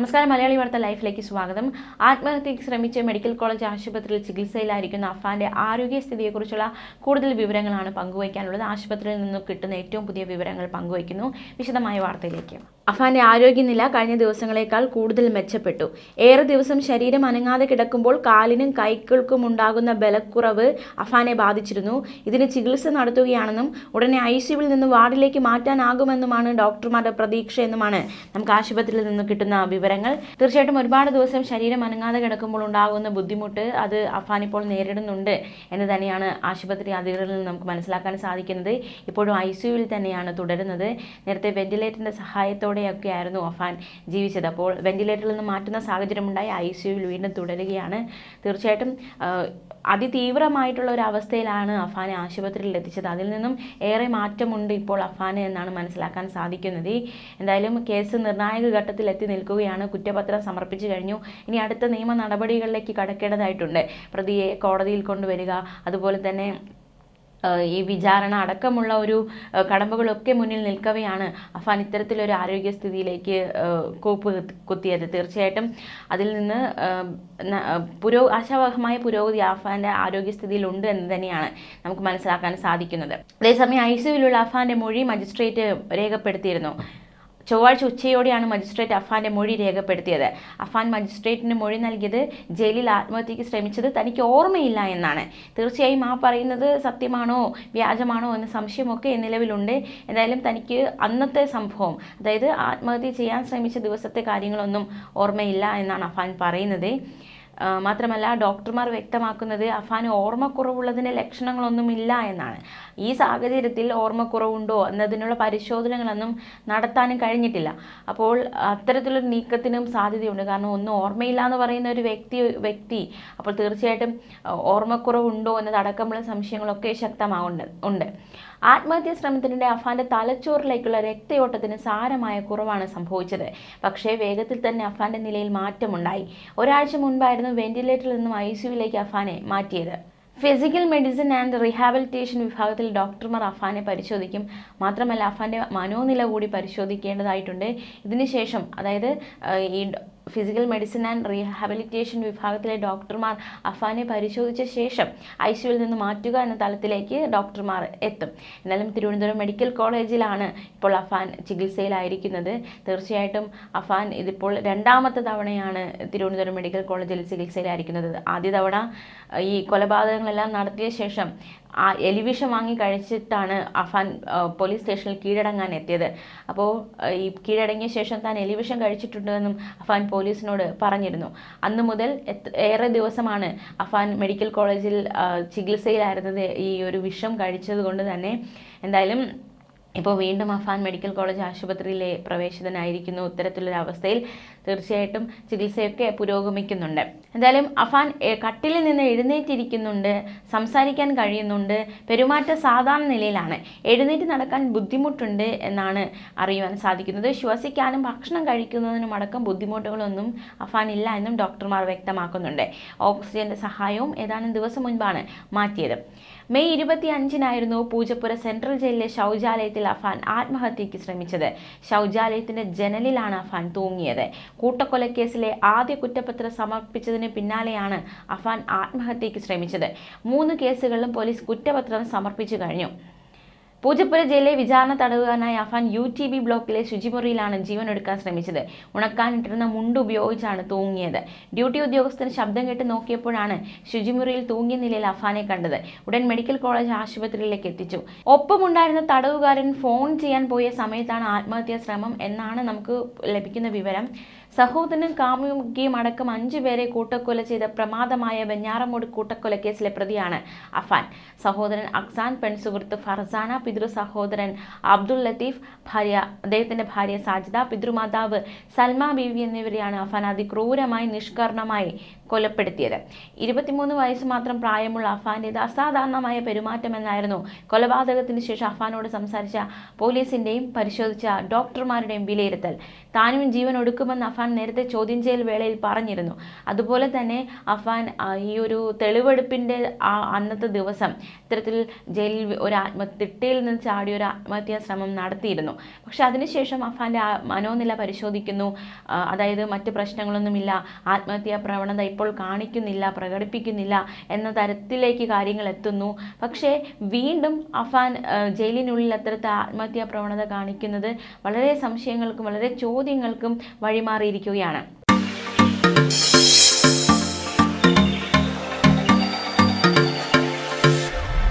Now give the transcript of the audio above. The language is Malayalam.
നമസ്കാരം മലയാളി വാർത്ത ലൈഫിലേക്ക് സ്വാഗതം. ആത്മഹത്യയ്ക്ക് ശ്രമിച്ച് മെഡിക്കൽ കോളേജ് ആശുപത്രിയിൽ ചികിത്സയിലായിരിക്കുന്ന അഫാന്റെ ആരോഗ്യസ്ഥിതിയെക്കുറിച്ചുള്ള കൂടുതൽ വിവരങ്ങളാണ് പങ്കുവയ്ക്കാനുള്ളത്. ആശുപത്രിയിൽ നിന്നും കിട്ടുന്ന ഏറ്റവും പുതിയ വിവരങ്ങൾ പങ്കുവയ്ക്കുന്നു. വിശദമായ വാർത്തയിലേക്ക്. അഫാന്റെ ആരോഗ്യനില കഴിഞ്ഞ ദിവസങ്ങളേക്കാൾ കൂടുതൽ മെച്ചപ്പെട്ടു. ഏറെ ദിവസം ശരീരം അനങ്ങാതെ കിടക്കുമ്പോൾ കാലിനും കൈകൾക്കും ഉണ്ടാകുന്ന ബലക്കുറവ് അഫാനെ ബാധിച്ചിരുന്നു. ഇതിന് ചികിത്സ നടത്തുകയാണെന്നും ഉടനെ ഐ സിയുവിൽ നിന്ന് വാർഡിലേക്ക് മാറ്റാനാകുമെന്നുമാണ് ഡോക്ടർമാരുടെ പ്രതീക്ഷ എന്നുമാണ് നമുക്ക് ആശുപത്രിയിൽ നിന്ന് കിട്ടുന്ന വിവരങ്ങൾ. തീർച്ചയായിട്ടും ഒരുപാട് ദിവസം ശരീരം അനങ്ങാതെ കിടക്കുമ്പോൾ ഉണ്ടാകുന്ന ബുദ്ധിമുട്ട് അത് അഫാൻ ഇപ്പോൾ നേരിടുന്നുണ്ട് എന്ന് തന്നെയാണ് ആശുപത്രി അധികൃതരിൽ നിന്ന് നമുക്ക് മനസ്സിലാക്കാൻ സാധിക്കുന്നത്. ഇപ്പോഴും ഐ സിയുവിൽ തന്നെയാണ് തുടരുന്നത്. നേരത്തെ വെന്റിലേറ്ററിന്റെ സഹായത്തോടെയൊക്കെ ആയിരുന്നു അഫാൻ ജീവിച്ചത്. അപ്പോൾ വെന്റിലേറ്ററിൽ നിന്ന് മാറ്റുന്ന സാഹചര്യമുണ്ടായി. ഐ സിയുവിൽ വീണ്ടും തുടരുകയാണ്. തീർച്ചയായിട്ടും അതിതീവ്രമായിട്ടുള്ള ഒരു അവസ്ഥയിലാണ് അഫാനെ ആശുപത്രിയിൽ എത്തിച്ചത്. അതിൽ നിന്നും ഏറെ മാറ്റമുണ്ട് ഇപ്പോൾ അഫാന് എന്നാണ് മനസ്സിലാക്കാൻ സാധിക്കുന്നത്. എന്തായാലും കേസ് നിർണായക ഘട്ടത്തിൽ എത്തി നിൽക്കുകയാണ്. കുറ്റപത്രം സമർപ്പിച്ചു കഴിഞ്ഞു. ഇനി അടുത്ത നിയമ നടപടികളിലേക്ക് കടക്കേണ്ടതായിട്ടുണ്ട്. പ്രതിയെ കോടതിയിൽ കൊണ്ടുവരിക അതുപോലെ തന്നെ ഈ വിചാരണ അടക്കമുള്ള ഒരു കടമ്പകളൊക്കെ മുന്നിൽ നിൽക്കവെയാണ് അഫാൻ ഇത്തരത്തിലൊരു ആരോഗ്യസ്ഥിതിയിലേക്ക് കോപ്പ് കൂപ്പ് കുത്തി- കുത്തിയത്. തീർച്ചയായിട്ടും അതിൽ നിന്ന് പുരോ ആശാവഹമായ പുരോഗതി അഫാന്റെ ആരോഗ്യസ്ഥിതിയിൽ ഉണ്ട് എന്ന് തന്നെയാണ് നമുക്ക് മനസ്സിലാക്കാൻ സാധിക്കുന്നത്. അതേസമയം ഐ സിയുവിലുള്ള അഫാന്റെ മൊഴി മജിസ്ട്രേറ്റ് രേഖപ്പെടുത്തിയിരുന്നു. ചൊവ്വാഴ്ച ഉച്ചയോടെയാണ് മജിസ്ട്രേറ്റ് അഫാന്റെ മൊഴി രേഖപ്പെടുത്തിയത്. അഫാൻ മജിസ്ട്രേറ്റിന് മൊഴി നൽകിയത് ജയിലിൽ ആത്മഹത്യക്ക് ശ്രമിച്ചത് തനിക്ക് ഓർമ്മയില്ല എന്നാണ്. തീർച്ചയായും ആ പറയുന്നത് സത്യമാണോ വ്യാജമാണോ എന്ന സംശയമൊക്കെ നിലവിലുണ്ട്. എന്തായാലും തനിക്ക് അന്നത്തെ സംഭവം അതായത് ആത്മഹത്യ ചെയ്യാൻ ശ്രമിച്ച ദിവസത്തെ കാര്യങ്ങളൊന്നും ഓർമ്മയില്ല എന്നാണ് അഫാൻ പറയുന്നത്. മാത്രമല്ല ഡോക്ടർമാർ വ്യക്തമാക്കുന്നത് അഫാന് ഓർമ്മക്കുറവുള്ളതിന്റെ ലക്ഷണങ്ങളൊന്നുമില്ല എന്നാണ്. ഈ സാഹചര്യത്തിൽ ഓർമ്മക്കുറവുണ്ടോ എന്നതിനുള്ള പരിശോധനകളൊന്നും നടത്താനും കഴിഞ്ഞിട്ടില്ല. അപ്പോൾ അത്തരത്തിലൊരു നീക്കത്തിനും സാധ്യതയുണ്ട്. കാരണം ഒന്നും ഓർമ്മയില്ല എന്ന് പറയുന്ന ഒരു വ്യക്തി വ്യക്തി അപ്പോൾ തീർച്ചയായിട്ടും ഓർമ്മക്കുറവുണ്ടോ എന്നതടക്കമുള്ള സംശയങ്ങളൊക്കെ ശക്തമാവുണ്ട് ഉണ്ട്. ആത്മഹത്യാ ശ്രമത്തിനിടെ അഫാന്റെ തലച്ചോറിലേക്കുള്ള രക്തയോട്ടത്തിന് സാരമായ കുറവാണ് സംഭവിച്ചത്. പക്ഷേ വേഗത്തിൽ തന്നെ അഫാന്റെ നിലയിൽ മാറ്റമുണ്ടായി. ഒരാഴ്ച മുൻപായിരുന്നു വെന്റിലേറ്ററിൽ നിന്നും ഐ സിയുവിലേക്ക് അഫാനെ മാറ്റിയത്. ഫിസിക്കൽ മെഡിസിൻ ആൻഡ് റീഹാബിലിറ്റേഷൻ വിഭാഗത്തിൽ ഡോക്ടർമാർ അഫാനെ പരിശോധിക്കും. മാത്രമല്ല അഫാന്റെ മനോനില കൂടി പരിശോധിക്കേണ്ടതായിട്ടുണ്ട്. ഇതിനുശേഷം അതായത് ഈ ഫിസിക്കൽ മെഡിസിൻ ആൻഡ് റീഹാബിലിറ്റേഷൻ വിഭാഗത്തിലെ ഡോക്ടർമാർ അഫാനെ പരിശോധിച്ച ശേഷം ഐ സിയുവിൽ നിന്ന് മാറ്റുക എന്ന തലത്തിലേക്ക് ഡോക്ടർമാർ എത്തും. എന്നാലും തിരുവനന്തപുരം മെഡിക്കൽ കോളേജിലാണ് ഇപ്പോൾ അഫാൻ ചികിത്സയിലായിരിക്കുന്നത്. തീർച്ചയായിട്ടും അഫാൻ ഇതിപ്പോൾ രണ്ടാമത്തെ തവണയാണ് തിരുവനന്തപുരം മെഡിക്കൽ കോളേജിൽ ചികിത്സയിലായിരിക്കുന്നത്. ആദ്യ തവണ ഈ കൊലപാതകങ്ങളെല്ലാം നടത്തിയ ശേഷം ആ എലിവിഷം വാങ്ങി കഴിച്ചിട്ടാണ് അഫാൻ പോലീസ് സ്റ്റേഷനിൽ കീഴടങ്ങാൻ എത്തിയത്. അപ്പോൾ ഈ കീഴടങ്ങിയ ശേഷം താൻ എലിവിഷം കഴിച്ചിട്ടുണ്ടെന്നും അഫാൻ പോലീസിനോട് പറഞ്ഞിരുന്നു. അന്ന് മുതൽ ഏറെ ദിവസമാണ് അഫാൻ മെഡിക്കൽ കോളേജിൽ ചികിത്സയിലായിരുന്നത് ഈ ഒരു വിഷം കഴിച്ചത് കൊണ്ട് തന്നെ. എന്തായാലും ഇപ്പോൾ വീണ്ടും അഫാൻ മെഡിക്കൽ കോളേജ് ആശുപത്രിയിലെ പ്രവേശിതനായിരിക്കുന്നു. ഇത്തരത്തിലൊരു അവസ്ഥയിൽ തീർച്ചയായിട്ടും ചികിത്സയൊക്കെ പുരോഗമിക്കുന്നുണ്ട്. എന്തായാലും അഫാൻ കട്ടിലിൽ നിന്ന് എഴുന്നേറ്റിരിക്കുന്നുണ്ട് സംസാരിക്കാൻ കഴിയുന്നുണ്ട് പെരുമാറ്റ സാധാരണ നിലയിലാണ്. എഴുന്നേറ്റ് നടക്കാൻ ബുദ്ധിമുട്ടുണ്ട് എന്നാണ് അറിയുവാൻ സാധിക്കുന്നത്. ശ്വസിക്കാനും ഭക്ഷണം കഴിക്കുന്നതിനും അടക്കം ബുദ്ധിമുട്ടുകളൊന്നും അഫാൻ ഇല്ല എന്നും ഡോക്ടർമാർ വ്യക്തമാക്കുന്നുണ്ട്. ഓക്സിജന്റെ സഹായവും ഏതാനും ദിവസം മുൻപാണ് മാറ്റിയത്. മെയ് ഇരുപത്തി അഞ്ചിനായിരുന്നു പൂജപ്പുര സെൻട്രൽ ജയിലിലെ ശൗചാലയത്തിൽ അഫാൻ ആത്മഹത്യയ്ക്ക് ശ്രമിച്ചത്. ശൗചാലയത്തിന്റെ ജനലിലാണ് അഫാൻ തൂങ്ങിയത്. കൂട്ടക്കൊലക്കേസിലെ ആദ്യ കുറ്റപത്രം സമർപ്പിച്ചതിന് പിന്നാലെയാണ് അഫാൻ ആത്മഹത്യയ്ക്ക് ശ്രമിച്ചത്. മൂന്ന് കേസുകളിലും പോലീസ് കുറ്റപത്രം സമർപ്പിച്ചു കഴിഞ്ഞു. പൂജപ്പുര ജയിലിലെ വിചാരണ തടവുകാരനായ അഫാൻ യു ടി ബി ബ്ലോക്കിലെ ശുചിമുറിയിലാണ് ജീവനൊടുക്കാൻ ശ്രമിച്ചത്. ഉണക്കാനിട്ടിരുന്ന മുണ്ട് ഉപയോഗിച്ചാണ് തൂങ്ങിയത്. ഡ്യൂട്ടി ഉദ്യോഗസ്ഥന് ശബ്ദം കേട്ട് നോക്കിയപ്പോഴാണ് ശുചിമുറിയിൽ തൂങ്ങിയ നിലയിൽ അഫാനെ കണ്ടത്. ഉടൻ മെഡിക്കൽ കോളേജ് ആശുപത്രിയിലേക്ക് എത്തിച്ചു. ഒപ്പമുണ്ടായിരുന്ന തടവുകാരൻ ഫോൺ ചെയ്യാൻ പോയ സമയത്താണ് ആത്മഹത്യാ ശ്രമം എന്നാണ് നമുക്ക് ലഭിക്കുന്ന വിവരം. സഹോദരനും കാമുകിയും അടക്കം അഞ്ചു പേരെ കൂട്ടക്കൊല ചെയ്ത പ്രമാദമായ വെഞ്ഞാറമൂട് കൂട്ടക്കൊലക്കേസിലെ പ്രതിയാണ് അഫാൻ. സഹോദരൻ അക്സാൻ പെൺസുഹൃത്ത് ഫർസാന പിതൃ സഹോദരൻ അബ്ദുൾ ലത്തീഫ് ഭാര്യ അദ്ദേഹത്തിന്റെ ഭാര്യ സാജിദ പിതൃമാതാവ് സൽമ ബീവി എന്നിവരെയാണ് അഫാൻ അതിക്രൂരമായി നിഷ്കർണമായി കൊലപ്പെടുത്തിയത്. ഇരുപത്തിമൂന്ന് വയസ്സ് മാത്രം പ്രായമുള്ള അഫാന്റേത് അസാധാരണമായ പെരുമാറ്റമെന്നായിരുന്നു കൊലപാതകത്തിന് ശേഷം അഫാനോട് സംസാരിച്ച പോലീസിന്റെയും പരിശോധിച്ച ഡോക്ടർമാരുടെയും വിലയിരുത്തൽ. താനും ജീവൻ ഒടുക്കുമെന്ന് അഫാൻ നേരത്തെ ചോദ്യം ചെയ്യൽ വേളയിൽ പറഞ്ഞിരുന്നു. അതുപോലെ തന്നെ അഫാൻ ഈ ഒരു തെളിവെടുപ്പിന്റെ ആ അന്നത്തെ ദിവസം ഇത്തരത്തിൽ ജയിലിൽ ഒരു ആത്മ തിട്ടയിൽ നിന്ന് ചാടി ഒരു ആത്മഹത്യാ ശ്രമം നടത്തിയിരുന്നു. പക്ഷെ അതിനുശേഷം അഫാന്റെ മനോനില പരിശോധിക്കുന്നു. അതായത് മറ്റ് പ്രശ്നങ്ങളൊന്നുമില്ല. ആത്മഹത്യാ പ്രവണത ഇപ്പോൾ കാണിക്കുന്നില്ല പ്രകടിപ്പിക്കുന്നില്ല എന്ന തരത്തിലേക്ക് കാര്യങ്ങൾ എത്തുന്നു. പക്ഷേ വീണ്ടും അഫാൻ ജയിലിനുള്ളിൽ അത്തരത്തെ ആത്മഹത്യാ പ്രവണത കാണിക്കുന്നത് വളരെ സംശയങ്ങൾക്കും വളരെ ചോദ്യങ്ങൾക്കും വഴിമാറിയിരിക്കുകയാണ്.